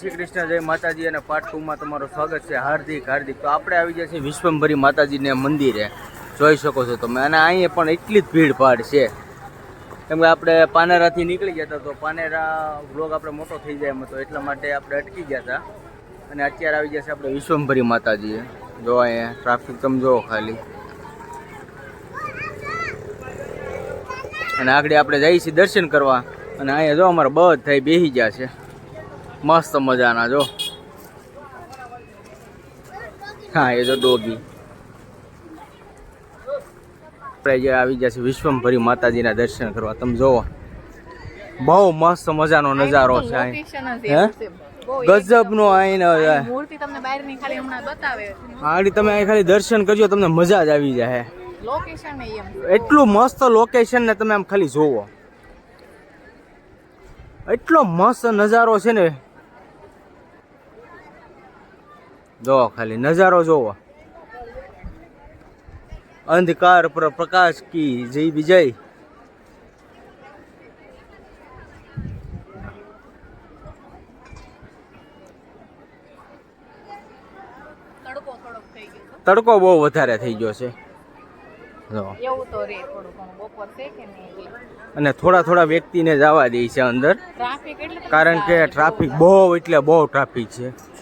શ્રી કૃષ્ણ, જય માતાજી અને પાર્ટ ટુમાં તમારું સ્વાગત છે હાર્દિક હાર્દિક. તો આપણે આવી ગયા છીએ વિશ્વંભરી માતાજીને મંદિરે. જોઈ શકો છો તમે. અને અહીંયા પણ એટલી જ ભીડ ભાડ છે. કેમ કે આપણે પાનેરાથી નીકળી ગયા હતા, તો પાનેરા વ્લોગ આપણે મોટો થઈ જાય એમ હતો, એટલા માટે આપણે અટકી ગયા હતા. અને અત્યારે આવી ગયા છે આપણે વિશ્વંભરી માતાજીએ. જો અહીંયા ટ્રાફિક તમે જોવો ખાલી. અને આગળ આપણે જઈએ છીએ દર્શન કરવા. અને અહીંયા જો અમારા બધા બેસી ગયા છે. મસ્ત મજાના જો. હા એ જો ડોગી. આપણે જે આવી ગયા છે વિશ્વમભરી માતાજીના દર્શન કરવા. તમે જોવો. બહુ મસ્ત મજાનો નજારો છે ગજબ નો એકદમ મૂર્તિ તમને ખાલી હમણાં બતાવે. આડી તમે અહીં ખાલી દર્શન કરજો તમને મજા જ આવી જાય. લોકેશન એટલું મસ્ત લોકેશન ને તમે આમ ખાલી જોવો. એટલો મસ્ત નજારો છે ને. જો ખાલી નજારો જોવો. અંધકાર પર પ્રકાશ કી જય વિજય. તડકો બહુ વધારે થઈ ગયો છે. અને થોડા થોડા વ્યક્તિને જવા દે છે અંદર. કારણ કે ટ્રાફિક બહુ એટલે બહુ ટ્રાફિક છે.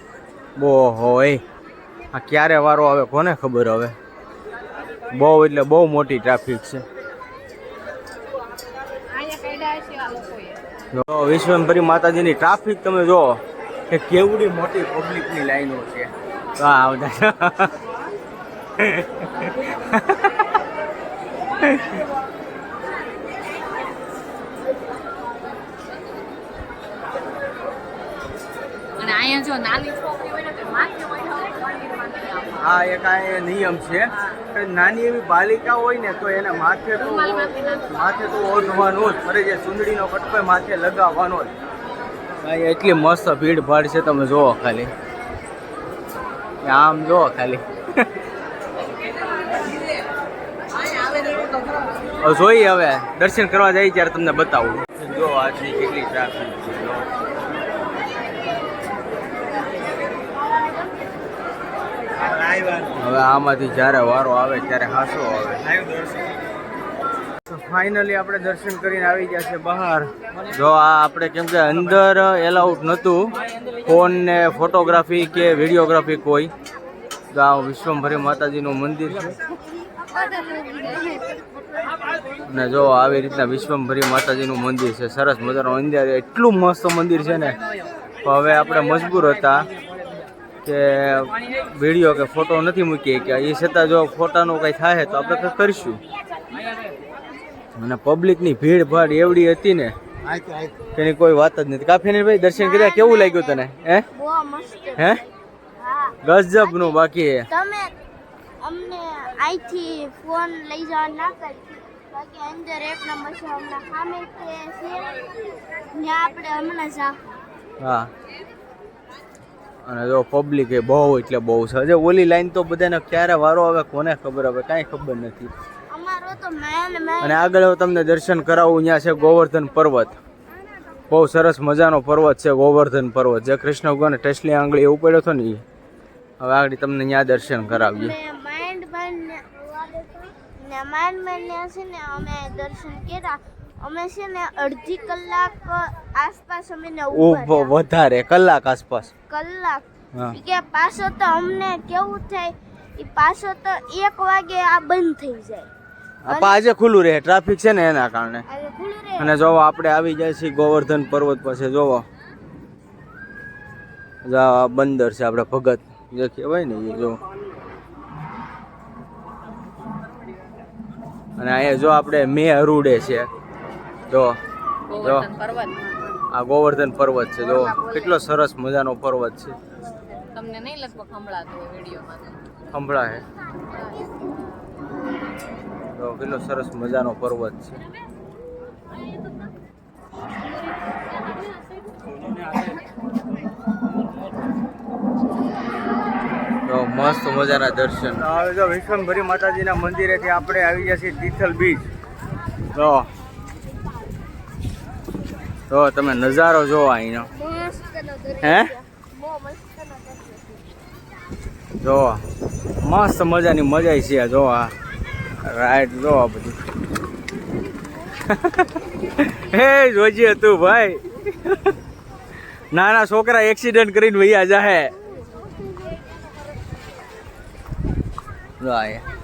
બહુ હોય આ ક્યારે વારો આવે કોને ખબર હવે? બહુ એટલે બહુ મોટી ટ્રાફિક છે. વિશ્વંભરી માતાજીની ટ્રાફિક તમે જો કે કેવડી મોટી પબ્લિકની લાઈનો છે. વાહ અને અહીંયા જો નાની છોકરી હોય ને તો માથે હોય ને તો આ એક આ નિયમ છે કે નાની એવી બાલિકા હોય ને તો એને માથે તો માથે તો ઓઢવાનો જ. ફરે જે સુંદડીનો કટકો માથે લગાવવાનો જ. ભાઈ એટલી મસ્ત ભીડ ભાડ છે તમે જુઓ ખાલી. આમ જુઓ ખાલી. જોઈએ હવે. દર્શન કરવા જઈએ ત્યારે તમને બતાવું. જો આજની કેટલી ટ્રાફિક છે જો. હવે આમાંથી જ્યારે વારો આવે ત્યારે હાસો આવે. ફાઇનલી આપણે દર્શન કરીને આવી ગયા છે બહાર. જો આ આપણે કેમ કે અંદર એલાઉટ નહોતું. ફોન ને ફોટોગ્રાફી કે વિડીયોગ્રાફી કોઈ. તો આ વિશ્વમભરી માતાજીનું મંદિર છે. અને જો આવી રીતના વિશ્વમભરી માતાજીનું મંદિર છે. સરસ મજાનું અંદર એટલું મસ્ત મંદિર છે ને. તો હવે આપણે મજબૂર હતા. કે વીડિયો કે ફોટો નથી મૂકીએ કે એ છતાં જો ફોટાનું કંઈ થાય તો આપણે કંઈક કરીશું. અને પબ્લિકની ભીડ ભાડ એવડી હતી ને તેની કોઈ વાત જ નથી. કાફીને ભાઈ દર્શન કર્યા? કેવું લાગ્યું તને? હે? હે? ગજબનું બાકી તમે અમને આઈથી ફોન લઈ જવા ના કરી. બાકી અંદર એક નંબર છે હમણાં સામે છે. ત્યાં આપણે હમણાં જા. હા. અને જો પબ્લિક એ બહુ એટલે બહુ છે. હજે ઓલી લાઈન તો બધાને ક્યારે વારો આવે કોને ખબર હવે કાંઈ ખબર નથી. અને આગળ તમને દર્શન કરાવું ત્યાં છે ગોવર્ધન પર્વત. બહુ સરસ મજાનો પર્વત છે ગોવર્ધન પર્વત. જે કૃષ્ણ ભગવાને ટેસલી આંગળી ઉપાડ્યો હતો ને એ હવે આગળ તમને ત્યાં દર્શન કરાવીએ. માઇન્ડ માઇન્ડ છે ને અમે દર્શન કર્યા. અમે છે ને અડધી કલાક આસપાસ અમે ને ઊભા વધારે કલાક આસપાસ. કલાક. કે પાછો તો અમને કેવું થાય એ પાછો તો એક વાગે આ બંધ થઈ જાય. આજે ખુલ્લું રહે ટ્રાફિક છે ને એના કારણે. અને જોવો આપણે આવી જાય છીએ ગોવર્ધન પર્વત પાસે જોવો. બંદર છે આપણે ભગત. જે કહેવાય ને એ જો. અને અહીંયા જો આપણે મે અરુડે છે. જો જો. આ ગોવર્ધન પર્વત છે જો. કેટલો સરસ મજાનો પર્વત છે. તમને નહીં લગભગ સંભળાતો વિડીયોમાં? સંભળા હે જો કેટલો સરસ મજાનો પર્વત છે. તો મસ્ત મજાના દર્શન. હવે જો વિશ્વંભરી માતાજીના મંદિરેથી આપણે આવી ગયા છીએ તિથલ બીચ. તો તો તમે નજારો જોવો અહીંનો. હે? જો મસ્ત મજાની મજા છે જો આ. રાઈટ જો આ બધું. હે, જોજી તું ભાઈ. નાના છોકરા એક્સિડન્ટ કરીને વૈયા જાહે. જો આ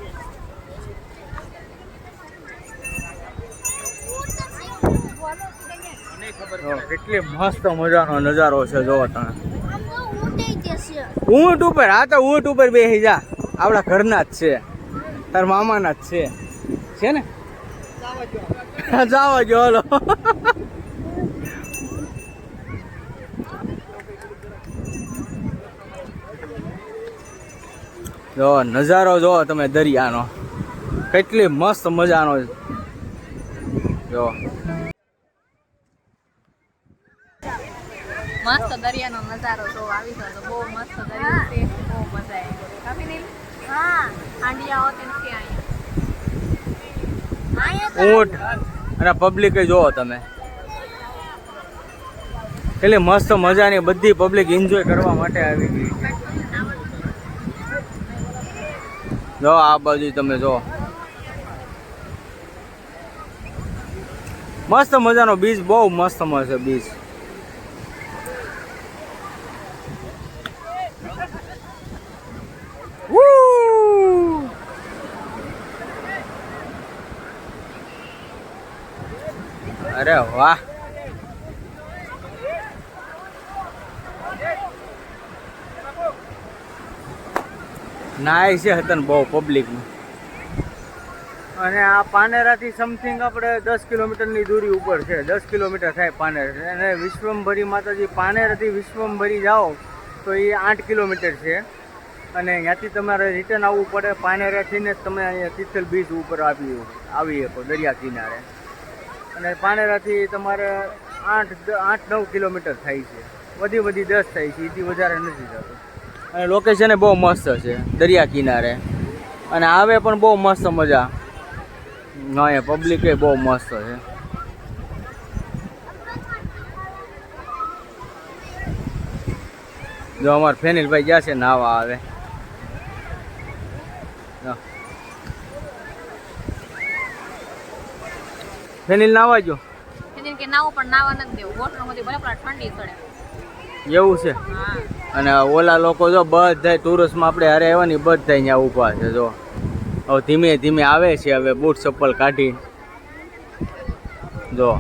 કેટલી મસ્ત મજાનો નજારો છે, જો તમે. ઊંટે ઉપર, હા, તો ઊંટ ઉપર બેસી જા. આપણા ઘરના જ છે. તાર મામાના જ છે. છે ને? જાવા જો, હલો. જો, નજારો જો તમે દરિયાનો. કેટલી મસ્ત મજાનો. જો મસ્ત નજારો જો આવી તો બહુ મસ્ત દરિયો છે બહુ મજા આવી કાફી નહીં? હા. હાંડિયા હોતી નથી અહીંયા? તો ઊંટ અને પબ્લિક જોવો તમે. એટલે મસ્ત મજાની બધી પબ્લિક એન્જોય કરવા માટે આવી ગઈ. જો આ બાજુ તમે જો. મસ્ત મજાનો બીચ બહુ મસ્ત મળશે બીચ Woo! અરે વાહ નાય છે હતન બહુ પબ્લિકનું અને આ પાનેરાથી સમથિંગ આપણે દસ કિલોમીટરની દૂરી ઉપર છે. દસ કિલોમીટર થાય પાનેર. અને વિશ્વમભરી માતાજી, પાનેરાથી વિશ્વમભરી જાઓ તો એ આઠ કિલોમીટર છે. અને ત્યાંથી તમારે રિટર્ન આવવું પડે. પાનેરાથી ને તમે અહીંયા તિથલ બીચ ઉપર આવી આવી શકો, દરિયા કિનારે. અને પાનેરાથી તમારે આઠ આઠ નવ કિલોમીટર થાય છે. વધી વધી દસ થાય છે. એથી વધારે નથી થતું. અને લોકેશન બહુ મસ્ત છે દરિયા કિનારે. અને આવે પણ બહુ મસ્ત મજા. અહીંયા પબ્લિક બહુ મસ્ત છે. જો અમાર ફેનિલભાઈ ગયા છે નાવા આવે. ફેનિલ નાવા જો ફેનિલ કે નાવું પણ નાવા નથી દેવું. ભલે પણ ઠંડી ચડે. એવું છે. હા. અને ઓલા લોકો જો બધા ટુરિસ્ટમાં આપણે હારે આવ્યા ને બધા અહીંયા ઊભા છે જો. હવે ધીમે ધીમે આવે છે હવે બૂટ ચપ્પલ કાઢી જો.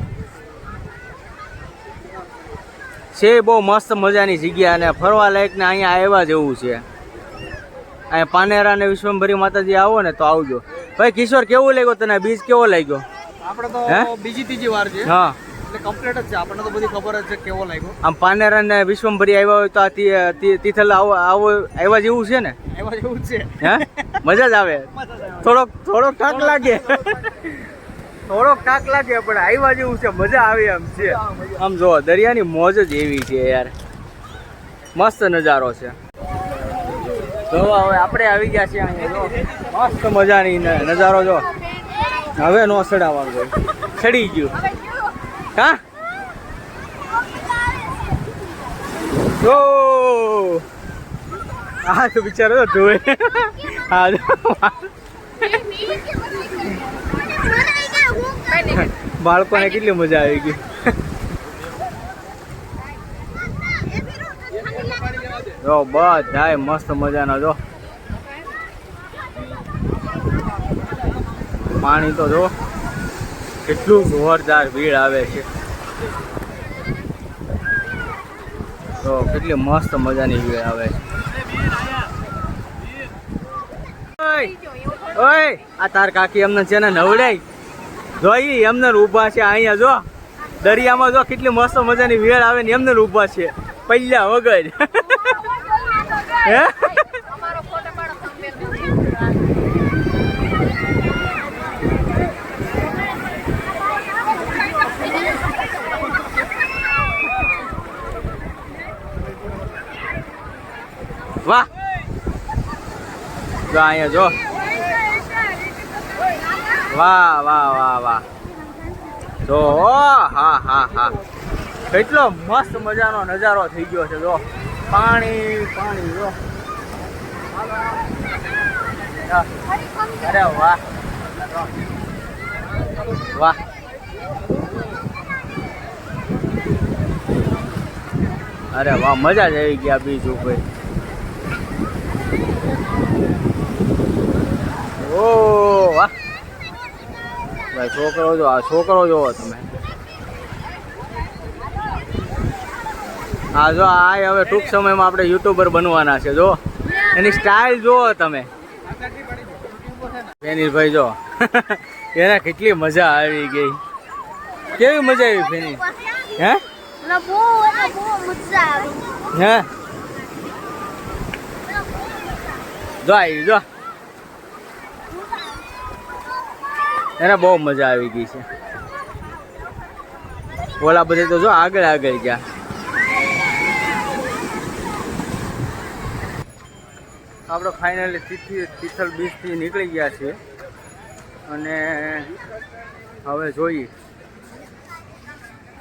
છે બહુ મસ્ત મજાની જગ્યા અને ફરવા લાયક ને અહીંયા આવ્યા જેવું છે. અહીંયા પાનેરા ને વિશ્વંભરી માતાજી આવો ને તો આવજો. ભાઈ કિશોર કેવું લાગ્યો તને? બીજ કેવો લાગ્યો? આપણે તો? બીજી ત્રીજી વાર છે. હા. એટલે કમ્પ્લીટ જ છે. આપણને તો બધી ખબર જ છે કેવો લાગ્યો. આમ પાનેરા અને વિશ્વમભરી આવ્યા હોય તો આ તિથલ આવો આવો આવ્યા જેવું છે ને? આવ્યા જેવું જ છે. હે? મજા જ આવે. થોડોક થોડોક થાક લાગે. થોડોક થાક લાગે પણ આવ્યા જેવું છે મજા આવે એમ છે. આમ જો દરિયાની મોજ જ એવી છે યાર. મસ્ત નજારો છે. જોવા હવે આપણે આવી ગયા છીએ અહીંયા જો. મસ્ત મજાની નજારો જો. હવે નો સડાવવાનું સડી ગયું. હા? જો આ તો બિચારો તો ધોવે. હા. બાળકોને કેટલી મજા આવી ગઈ. જો, બધાય મસ્ત મજાનો, જો. પાણી તો જો. કેટલું જોરદાર ભીડ આવે છે. તો કેટલી મસ્ત મજાની ભીડ આવે છે. ઓય આ તાર કાકી એમને છે ને નવડાઈ. જોઈ એમને ઊભા છે અહીંયા જો. દરિયામાં જો કેટલી મસ્ત મજાની વેળ આવે ને એમને ઊભા છે. પૈયા વગર. હે? જો અહીંયા જો. વાહ વાહ વાહ વાહ. જો, હા હા હા કેટલો મસ્ત મજાનો નજારો થઈ ગયો છે, જો. પાણી પાણી, જો. અરે વાહ. વાહ. અરે વાહ, મજા જ આવી ગયા બીજું ઉપર ઓ વાહ ભાઈ, છોકરો જો, આ છોકરો જોવો તમે. હા જો, આ હવે ટૂંક સમયમાં આપણે યુટ્યુબર બનવાના છે, જો. એની સ્ટાઇલ જુઓ તમે. ફેનીરભાઈ જો. એને કેટલી મજા આવી ગઈ. કેવી મજા આવી ફેની હે? હે? જો આવી જો. એને બહુ મજા આવી ગઈ છે. ઓલા બધે તો જો આગળ આગળ ગયા. આપણે ફાઇનલી તિથલ તિથલ બીચથી નીકળી ગયા છીએ અને હવે જોઈએ.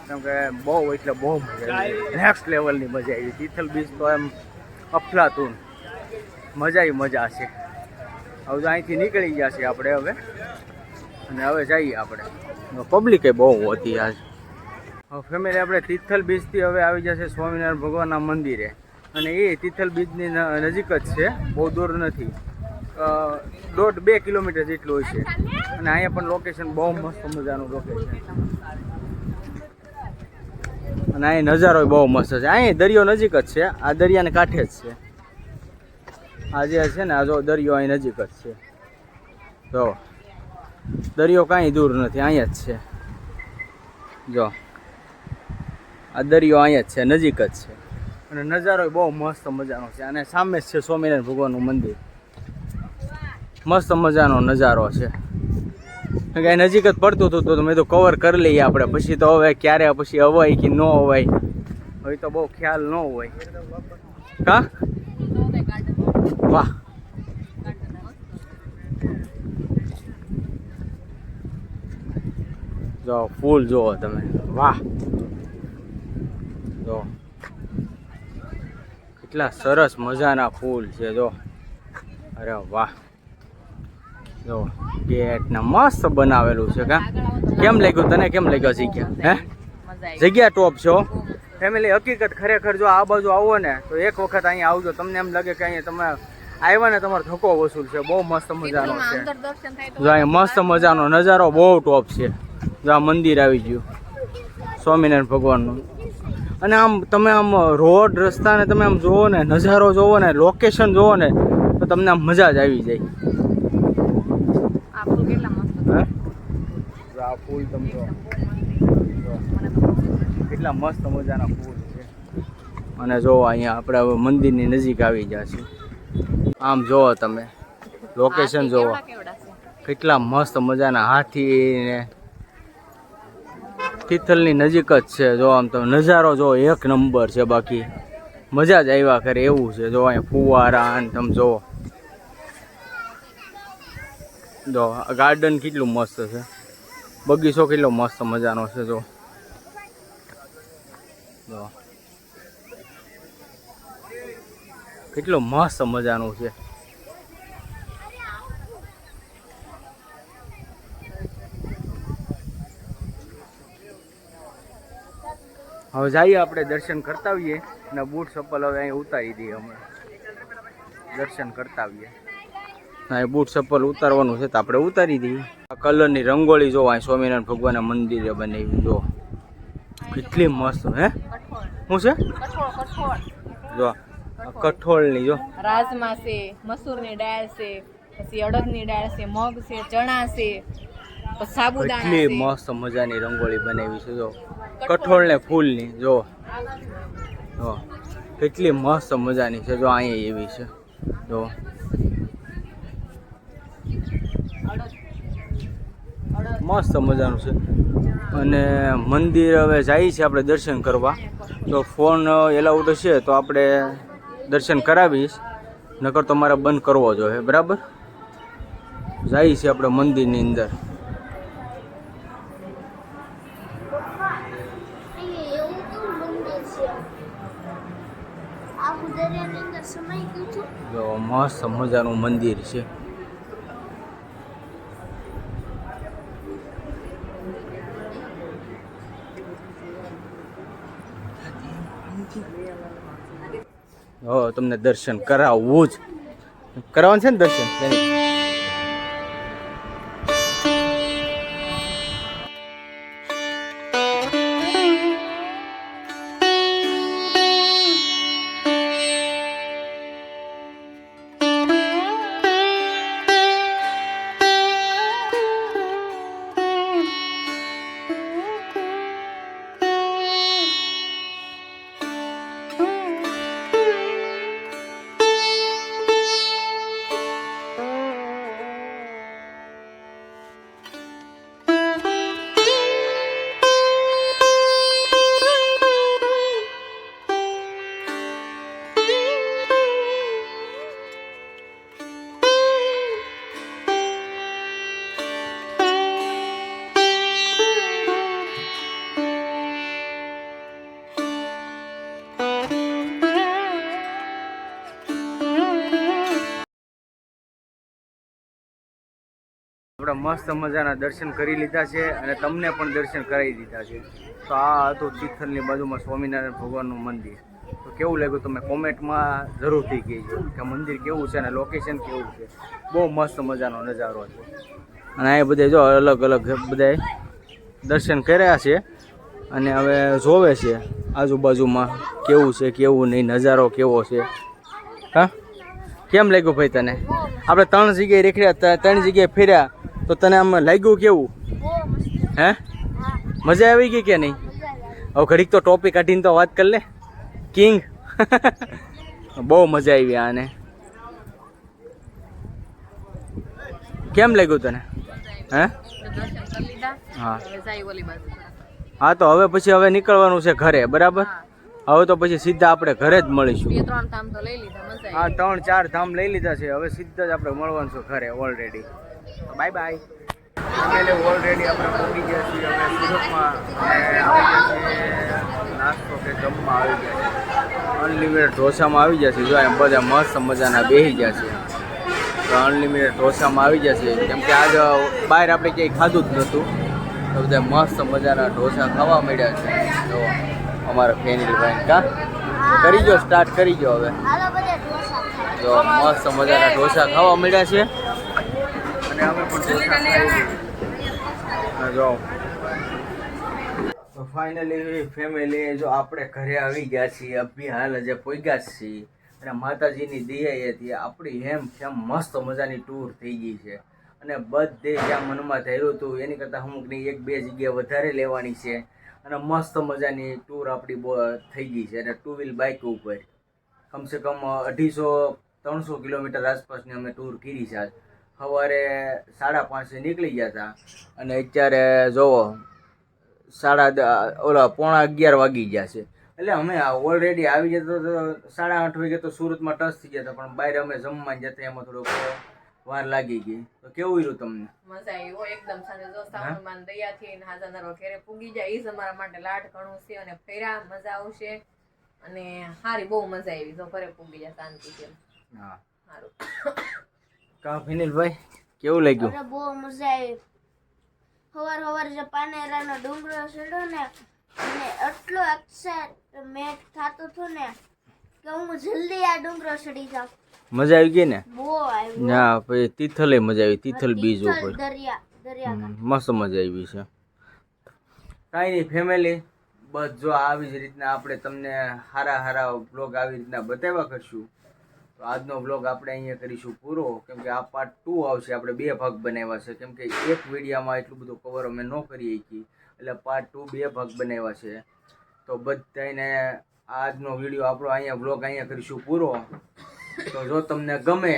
કેમ કે બહુ એટલે બહુ મજા આવી નેક્સ્ટ લેવલની મજા આવી તિથલ બીચ તો એમ અફલાતું મજા મજા છે. હવે અહીંથી નીકળી ગયા છીએ આપણે હવે. અને હવે જઈએ આપણે. પબ્લિકે બહુ હતી આજ. ફેમિલી આપણે તિથલ બીચથી હવે આવી જશે સ્વામિનારાયણ ભગવાનના મંદિરે. અને એ તિથલ બીચની નજીક જ છે, બહુ દૂર નથી. દોઢ બે કિલોમીટર જેટલું હોય છે. અને અહીંયા પણ લોકેશન બહુ મસ્ત મજાનું લોકેશન અને અહીં નજારો બહુ મસ્ત છે. અહીં દરિયો નજીક જ છે. આ દરિયાને કાંઠે જ છે. આ છે ને, આ જો દરિયો અહીં નજીક જ છે. જો. દરિયો કાંઈ દૂર નથી, અહીંયા જ છે. જો, આ દરિયો અહીંયા જ છે, નજીક જ છે. અને નજારો બહુ મસ્ત મજાનો છે. અને સામે જ છે સ્વામિનારાયણ ભગવાનનું મંદિર. મસ્ત મજાનો નજારો છે. કાંઈ નજીક જ પડતું હતું તો મેં તો કવર કરી લઈએ આપણે. પછી તો હવે ક્યારે, પછી અવાય કે ન અવાય? હવે તો બહુ ખ્યાલ ન હોય. કા વાહ. જો ફૂલ જુઓ તમે. વાહ. જો. કેટલા સરસ મજાના ફૂલ છે જો. અરે વાહ. જો ગેટ ને મસ્ત બનાવેલું છે કા? કેમ લાગ્યું તને? કેમ લાગ્યો જગ્યા? હે? જગ્યા ટોપ છો? ફેમિલી હકીકત ખરેખર જો આ બાજુ આવો ને તો એક વખત અહીંયા આવજો. તમને એમ લાગે કે અહીંયા તમે આવ્યા ને તમારો ધક્કો વસૂલ છે. બહુ મસ્ત મજાનો છે. મસ્ત મજાનો નજારો બહુ ટોપ છે. જો આ મંદિર આવી ગયું. સ્વામિનારાયણ ભગવાનનું. અને આમ તમે આમ રોડ રસ્તાને તમે આમ જુઓ ને નજારો જોવો ને લોકેશન જોવો ને તો તમને આમ મજા જ આવી જાય. આ ફૂલ કેટલા મસ્ત છે. હે? જો આ ફૂલ તમે કેટલા મસ્ત મજાના ફૂલ છે. અને જો અહીંયા આપણે હવે મંદિરની નજીક આવી જશે છીએ. આમ જોવો તમે. લોકેશન જુઓ જોવો. કેટલા મસ્ત મજાના હાથી ને તિથલની નજીક જ છે. જો આમ તો નજારો જો એક નંબર છે બાકી. મજા જ આવ્યા કરે એવું છે. જો અહીંયા ફુવારા અને તમે જો જો ગાર્ડન કેટલું મસ્ત છે. બગીચો કેટલો મસ્ત મજાનો છે જો. કેટલો મસ્ત મજાનું છે. હવે જઈએ આપણે દર્શન કરતા આવીએ અને બૂટ ચપ્પલ હવે અહીં ઉતારી દઈએ હમણાં. દર્શન કરતા આવીએ. હા એ બૂટ ચપ્પલ ઉતારવાનું છે તો આપણે ઉતારી દઈએ. આ કલરની રંગોળી જો અહીં સ્વામિનારાયણ ભગવાનના મંદિરે બનાવી જો. કેટલી મસ્ત હે? શું છે? જો કઠોળની જો. રાજમા છે મસૂરની દાળ છે પછી અડદની દાળ છે મગ છે ચણા છે સાબુદાણા કેટલી મસ્ત મજાની રંગોળી બનાવી છે જો. કઠોળ ને ફૂલની જો જો કેટલી મસ્ત મજાની છે, જો અહીંયા એવી છે. જો મસ્ત મજાનું છે. અને મંદિર હવે જઈએ છીએ આપણે દર્શન કરવા. તો ફોન એલાઉડ હશે તો આપણે દર્શન કરાવીશ. નકર તો મારે બંધ કરવો જોઈએ બરાબર? જઈએ છીએ આપણે મંદિરની અંદર અહીંયા એવું કેવું મંદિર છે આખું દરિયાની અંદર સમાઈ ગયું છું જો મસ્ત મજાનું મંદિર છે. હો તમને દર્શન કરાવવું જ. કરાવવાનું છે ને દર્શન? મસ્ત મજાના દર્શન કરી લીધા છે અને તમને પણ દર્શન કરાવી દીધા છે. તો આ હતું તિથલની બાજુમાં સ્વામિનારાયણ ભગવાનનું મંદિર. તો કેવું લાગ્યું તમે કોમેન્ટમાં જરૂરથી કહેજો કે મંદિર કેવું છે અને લોકેશન કેવું છે. બહુ મસ્ત મજાનો નજારો છે. અને આ બધે જો અલગ અલગ બધાય દર્શન કર્યા છે અને હવે જોવે છે આજુબાજુમાં કેવું છે, કેવું નહીં, નજારો કેવો છે. હા? કેમ લાગ્યું ભાઈ તને? આપણે ત્રણ જગ્યાએ રેખડ્યા, ત્રણ જગ્યાએ ફેર્યા. તો તને આમ લાગ્યું કેવું? હે? મજા આવી ગઈ કે નહીં? હવે ઘડીક તો ટોપિક કાઢીને તો વાત કરી લે. કિંગ બહુ મજા આવી આને. કેમ લાગ્યું તને? હે? હા. હા તો હવે પછી હવે નીકળવાનું છે ઘરે બરાબર? હવે તો પછી સીધા આપણે ઘરે જ મળીશું. ત્રણ ધામ તો લઈ લીધા હા ત્રણ ચાર ધામ લઈ લીધા છે. હવે સીધા જ આપણે મળવાનું છે ઘરે ઓલરેડી બાય બાય ઓલરેડી આપણે પહોંચી ગયા છીએ. અમે સુરતમાં છીએ નાસ્તો કે જમવા આવી ગયા છે અનલિમિટેડ ઢોસામાં આવી ગયા છે જો એમ બધા મસ્ત મજાના બેસી ગયા છે તો અનલિમિટેડ ઢોસામાં આવી ગયા છે કેમ કે આજ બહાર આપણે ક્યાંય ખાધું જ નહોતું. તો બધા મસ્ત મજાના ઢોસા ખાવા મળ્યા છે. તો અમારા ફેમિલી ભાઈ કા? કરી ગયો સ્ટાર્ટ કરી ગયો હવે. જો મસ્ત મજાના ઢોસા ખાવા મળ્યા છે અને અમે પણ ઢોસા ખાઈ લીધા. જો તો ફાઇનલી ફેમિલી જો આપણે ઘરે આવી ગયા છીએ અભી હાલ જે જ છીએ. અને માતાજીની દિયાએથી આપણી હેમ ખેમ મસ્ત મજાની ટૂર થઈ ગઈ છે. અને બધે જ્યાં મનમાં થયું હતું. એની કરતાં અમુકની એક બે જગ્યા વધારે લેવાની છે. અને મસ્ત મજાની ટૂર આપણી બો- થઈ ગઈ છે. અને ટુ વ્હીલ બાઇક ઉપર. કમસે કમ અઢીસો ત્રણસો કિલોમીટર આસપાસની અમે ટૂર કરી છે આજ. સવારે સાડા પાંચે નીકળી ગયા હતા અને અત્યારે જોવો સાડા ઓલા પોણા અગિયાર વાગી ગયા છે. એટલે અમે ઓલરેડી આવી જતો તો સાડા આઠ વાગે તો સુરતમાં ટચ થઈ જતા પણ બહાર અમે જમવા જતા એમાં થોડોક વાર લાગી ગઈ. તો કેવું રહ્યું તમને? મજા આવી. હો એકદમ સાંજે જો દયા દયાથી ને હાજરનારો ઘેરે પૂગી જાય ઈ જ અમારા માટે લાટ ઘણું છે અને ફેરા મજા આવશે. અને હારી બહુ મજા આવી તો ઘરે પૂગી જાય શાંતિથી હા. સારું કા ફિનિલભાઈ કેવું લાગ્યું? અરે બહુ મજા આવી. હવાર હવાર જે પાનેરાનો ડુંગરો ચડ્યો ને અને એટલો એક્સાઇટમેન્ટ થતો હતો ને કે હું જલ્દી આ ડુંગરો ચડી જાઉં. મજા આવી ગઈ ને? બહુ આવી. ના પછી તિથલે મજા આવી તિથલ બીજ ઉપર. દરિયા દરિયા મસ્ત મજા આવી છે. કાંઈ નહીં ફેમિલી બસ જો આવી જ રીતના આપણે તમને હારા હારા બ્લોગ આવી રીતના બતાવ્યા કરશું. તો આજનો બ્લોગ આપણે અહીંયા કરીશું પૂરો. કેમ કે આ પાર્ટ ટુ આવશે. આપણે બે ભાગ બનાવ્યા છે. કેમ કે એક વિડીયામાં એટલું બધું કવર અમે ન કરી શકીએ એટલે પાર્ટ ટુ બે ભાગ બનાવ્યા છે. તો બધાને આજનો વીડિયો આપણો અહીંયા બ્લોગ અહીંયા કરીશું પૂરો. તો જો તમને ગમે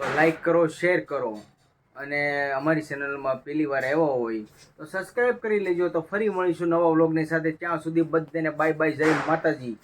તો લાઈક કરો શેર કરો. અને અમારી ચેનલમાં પહેલી વાર આવ્યા હોય તો સબસ્ક્રાઈબ કરી લેજો. તો ફરી મળીશું નવા વ્લોગની સાથે. ત્યાં સુધી બધાને બાય બાય જય માતાજી.